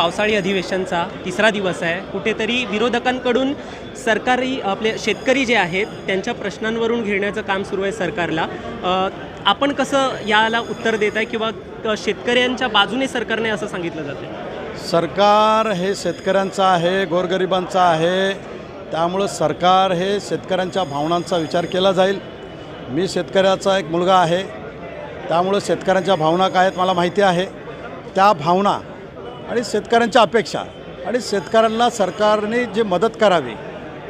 पावसाळी अधिवेशनचा तिसरा दिवस आहे. कुठेतरी विरोधकांकडून सरकारी आपले शेतकरी जे आहेत त्यांच्या प्रश्नांवरून घेण्याचं काम सुरू आहे सरकारला. आपण कसं याला उत्तर देत आहे किंवा शेतकऱ्यांच्या बाजूने सरकारने असं सांगितलं जातं सरकार हे शेतकऱ्यांचं आहे गोरगरिबांचं आहे. त्यामुळं सरकार हे शेतकऱ्यांच्या भावनांचा विचार केला जाईल. मी शेतकऱ्याचा एक मुलगा आहे. त्यामुळं शेतकऱ्यांच्या भावना काय आहेत मला माहिती आहे. त्या भावना आणि शेतकऱ्यांच्या अपेक्षा आणि शेतकऱ्यांना सरकारने जी मदत करावी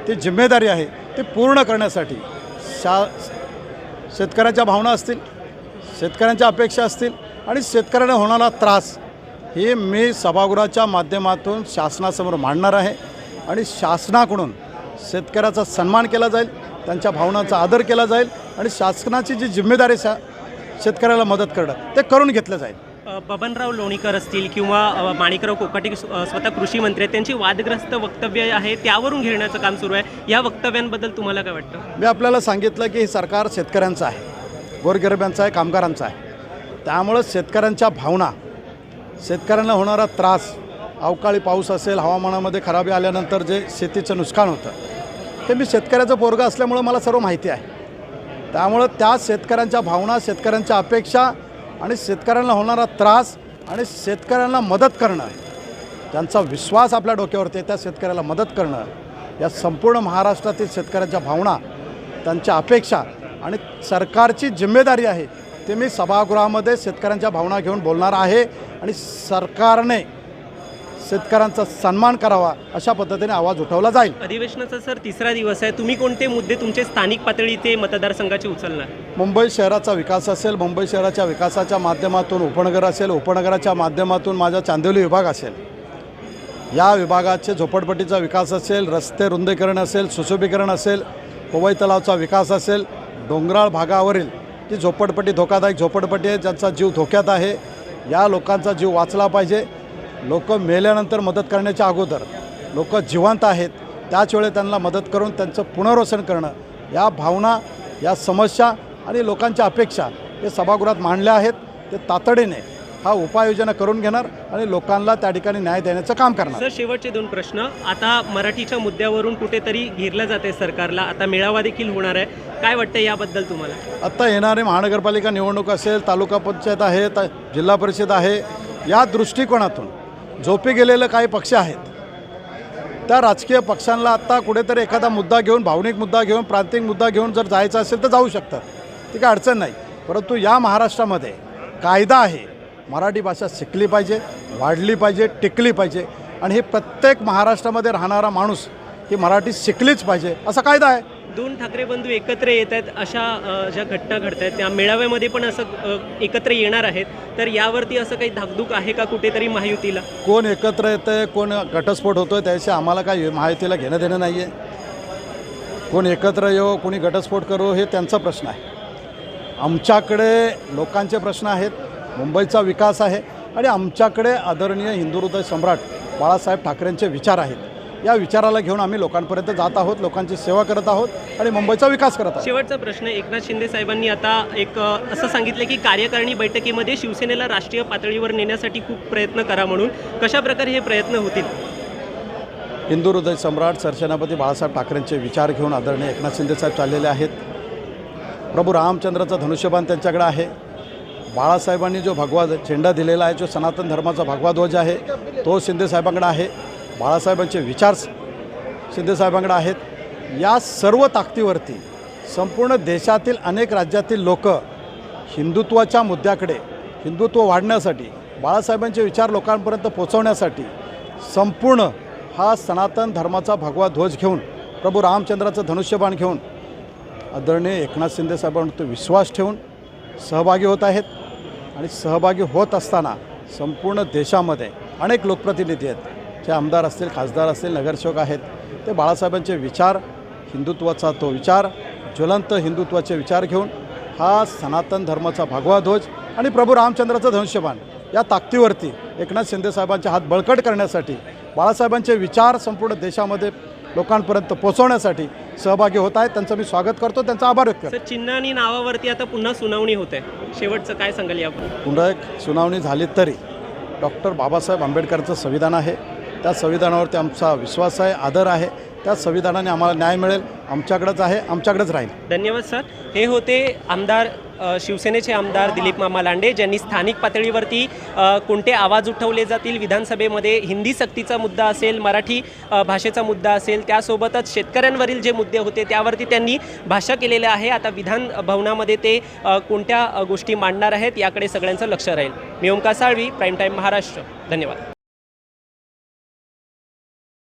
ती जिम्मेदारी आहे ती पूर्ण करण्यासाठी शा शेतकऱ्यांच्या भावना असतील शेतकऱ्यांच्या अपेक्षा असतील आणि शेतकऱ्यांना होणारा त्रास हे मी सभागृहाच्या माध्यमातून शासनासमोर मांडणार आहे आणि शासनाकडून शेतकऱ्याचा सन्मान केला जाईल त्यांच्या भावनांचा आदर केला जाईल आणि शासनाची जी जिम्मेदारी शा शेतकऱ्याला मदत करणं ते करून घेतलं जाईल. बबनराव लोणीकर असतील किंवा माणिकराव कोकाटे स्वतः कृषी मंत्री आहेत त्यांची वादग्रस्त वक्तव्य आहे त्यावरून घेण्याचं काम सुरू आहे. या वक्तव्यांबद्दल तुम्हाला काय वाटतं? मी आपल्याला सांगितलं की हे सरकार शेतकऱ्यांचं आहे गोरगरिबांचं आहे कामगारांचं आहे. त्यामुळं शेतकऱ्यांच्या भावना शेतकऱ्यांना होणारा त्रास अवकाळी पाऊस असेल हवामानामध्ये खराबी आल्यानंतर जे शेतीचं नुकसान होतं हे मी शेतकऱ्याचं पोरगा असल्यामुळं मला सर्व माहिती आहे. त्यामुळं त्या शेतकऱ्यांच्या भावना शेतकऱ्यांच्या अपेक्षा आणि शेतकऱ्यांना होणारा त्रास आणि शेतकऱ्यांना मदत करणं. त्यांचा विश्वास आपल्या डोक्यावरती आहे त्या शेतकऱ्याला मदत करणं. या संपूर्ण महाराष्ट्रातील शेतकऱ्यांच्या भावना त्यांच्या अपेक्षा आणि सरकारची जिम्मेदारी आहे ते मी सभागृहामध्ये शेतकऱ्यांच्या भावना घेऊन बोलणार आहे आणि सरकारने शेतकऱ्यांचा सन्मान करावा अशा पद्धतीने आवाज उठवला जाईल. अधिवेशनाचा सर तिसरा दिवस आहे. तुम्ही कोणते मुद्दे तुमचे स्थानिक पातळी ते मतदारसंघाचे उचलणार? मुंबई शहराचा विकास असेल मुंबई शहराच्या विकासाच्या माध्यमातून उपनगर असेल उपनगराच्या माध्यमातून माझा चांदिवली विभाग असेल. या विभागाचे झोपडपट्टीचा विकास असेल रस्ते रुंदीकरण असेल सुशोभीकरण असेल पवई तलावचा विकास असेल डोंगराळ भागावरील जी झोपडपट्टी धोकादायक झोपडपट्टी आहे ज्यांचा जीव धोक्यात आहे या लोकांचा जीव वाचला पाहिजे. लोक मेल्यानंतर मदत करण्याच्या अगोदर लोक जिवंत आहेत त्याच वेळी त्यांना मदत करून त्यांचं पुनर्वसन करणं या भावना या समस्या आणि लोकांच्या अपेक्षा हे सभागृहात मांडल्या आहेत. ते तातडीने हा उपाययोजना करून घेणार आणि लोकांना त्या ठिकाणी न्याय देण्याचं काम करणार. सर शेवटचे दोन प्रश्न. आता मराठीच्या मुद्द्यावरून कुठेतरी घेरलं जाते सरकारला. आता मेळावा देखील होणार आहे. काय वाटतं याबद्दल तुम्हाला? आत्ता येणारे महानगरपालिका निवडणूक असेल तालुका पंचायत आहे जिल्हा परिषद आहे या दृष्टिकोनातून झोपी गेलेलं काही पक्ष आहेत. त्या राजकीय पक्षांना आत्ता कुठेतरी एखादा मुद्दा घेऊन भावनिक मुद्दा घेऊन प्रांतिक मुद्दा घेऊन जर जायचं असेल तर जाऊ शकतात ती काय अडचण नाही. परंतु या महाराष्ट्रामध्ये कायदा आहे. मराठी भाषा शिकली पाहिजे वाढली पाहिजे टिकली पाहिजे. आणि हे प्रत्येक महाराष्ट्रामध्ये राहणारा माणूस ही मराठी शिकलीच पाहिजे असा कायदा आहे. दोन ठाकरे बंधू एकत्र येत आहेत अशा ज्या घटना घडत आहेत त्या मेळाव्यामध्ये पण असं एकत्र येणार आहेत. तर यावरती असं काही धाकधूक आहे का कुठेतरी महायुतीला? कोण एकत्र येतं आहे कोण घटस्फोट होतो आहे त्याशी आम्हाला काय माहितीला घेणं देणं नाही आहे कोण एकत्र येऊ कोणी घटस्फोट करू हे त्यांचा प्रश्न आहे. आमच्याकडे लोकांचे प्रश्न आहेत मुंबईचा विकास आहे आणि आमच्याकडे आदरणीय हिंदू हृदय सम्राट बाळासाहेब ठाकरेंचे विचार आहेत. या विचाराला घेऊन आम्ही लोकांपर्यंत जात आहोत लोकांची सेवा करत आहोत आणि मुंबईचा विकास करत आहोत. शेवटचा प्रश्न एकनाथ शिंदे साहेबांनी आता एक असं सांगितलं की कार्यकारिणी बैठकीमध्ये शिवसेनेला राष्ट्रीय पातळीवर नेण्यासाठी खूप प्रयत्न करा म्हणून. कशा प्रकारे हे प्रयत्न होतील? हिंदू हृदय सम्राट सरसेनापती बाळासाहेब ठाकरेंचे विचार घेऊन आदरणीय एकनाथ शिंदेसाहेब चाललेले आहेत. प्रभू रामचंद्राचा धनुष्यबाण त्यांच्याकडे आहे. बाळासाहेबांनी जो भगवा झेंडा दिलेला आहे जो सनातन धर्माचा भगवा ध्वज आहे तो शिंदेसाहेबांकडे आहे. बाळासाहेबांचे विचार शिंदेसाहेबांकडे आहेत. या सर्व ताकदीवरती संपूर्ण देशातील अनेक राज्यातील लोक हिंदुत्वाच्या मुद्द्याकडे हिंदुत्व वाढण्यासाठी बाळासाहेबांचे विचार लोकांपर्यंत पोचवण्यासाठी संपूर्ण हा सनातन धर्माचा भगवा ध्वज घेऊन प्रभू रामचंद्राचं धनुष्यबाण घेऊन आदरणीय एकनाथ शिंदेसाहेबांवर विश्वास ठेवून सहभागी होत आहेत. आणि सहभागी होत असताना संपूर्ण देशामध्ये अनेक लोकप्रतिनिधी आहेत. जे आमदार असतील खासदार असतील नगरसेवक आहेत ते बाळासाहेबांचे विचार हिंदुत्वाचा तो विचार ज्वलंत हिंदुत्वाचे विचार घेऊन हा सनातन धर्माचा भगवा ध्वज आणि प्रभू रामचंद्राचं धनुष्यबाण या ताकदीवरती एकनाथ शिंदे साहेबांचे हात बळकट करण्यासाठी बाळासाहेबांचे विचार संपूर्ण देशामध्ये लोकांपर्यंत पोहोचवण्यासाठी सहभागी होत आहेत. त्यांचं मी स्वागत करतो. त्यांचा आभार व्यक्त करतो. चिन्ह आणि नावावरती आता पुन्हा सुनावणी होत आहे. शेवटचं काय सांगाल यावर पुन्हा एक सुनावणी झाली तरी डॉक्टर बाबासाहेब आंबेडकरचं संविधान आहे. त्या संविधानावरती आमचा विश्वास आहे आदर आहे. त्या संविधानाने आम्हाला न्याय मिळेल. आमच्याकडेच आहे आमच्याकडेच राहील. धन्यवाद सर. हे होते आमदार शिवसेनेचे आमदार दिलीप मामा लांडे ज्यांनी स्थानिक पातळीवरती कोणते आवाज उठवले जातील? विधानसभेमध्ये हिंदी सक्तीचा मुद्दा असेल मराठी भाषेचा मुद्दा असेल त्यासोबतच शेतकऱ्यांवरील जे मुद्दे होते त्यावरती त्यांनी भाषा केलेल्या आहे. आता विधान भवनामध्ये ते कोणत्या गोष्टी मांडणार आहेत याकडे सगळ्यांचं लक्ष राहील. मी ओमकार साळवी प्राईम टाईम महाराष्ट्र. धन्यवाद.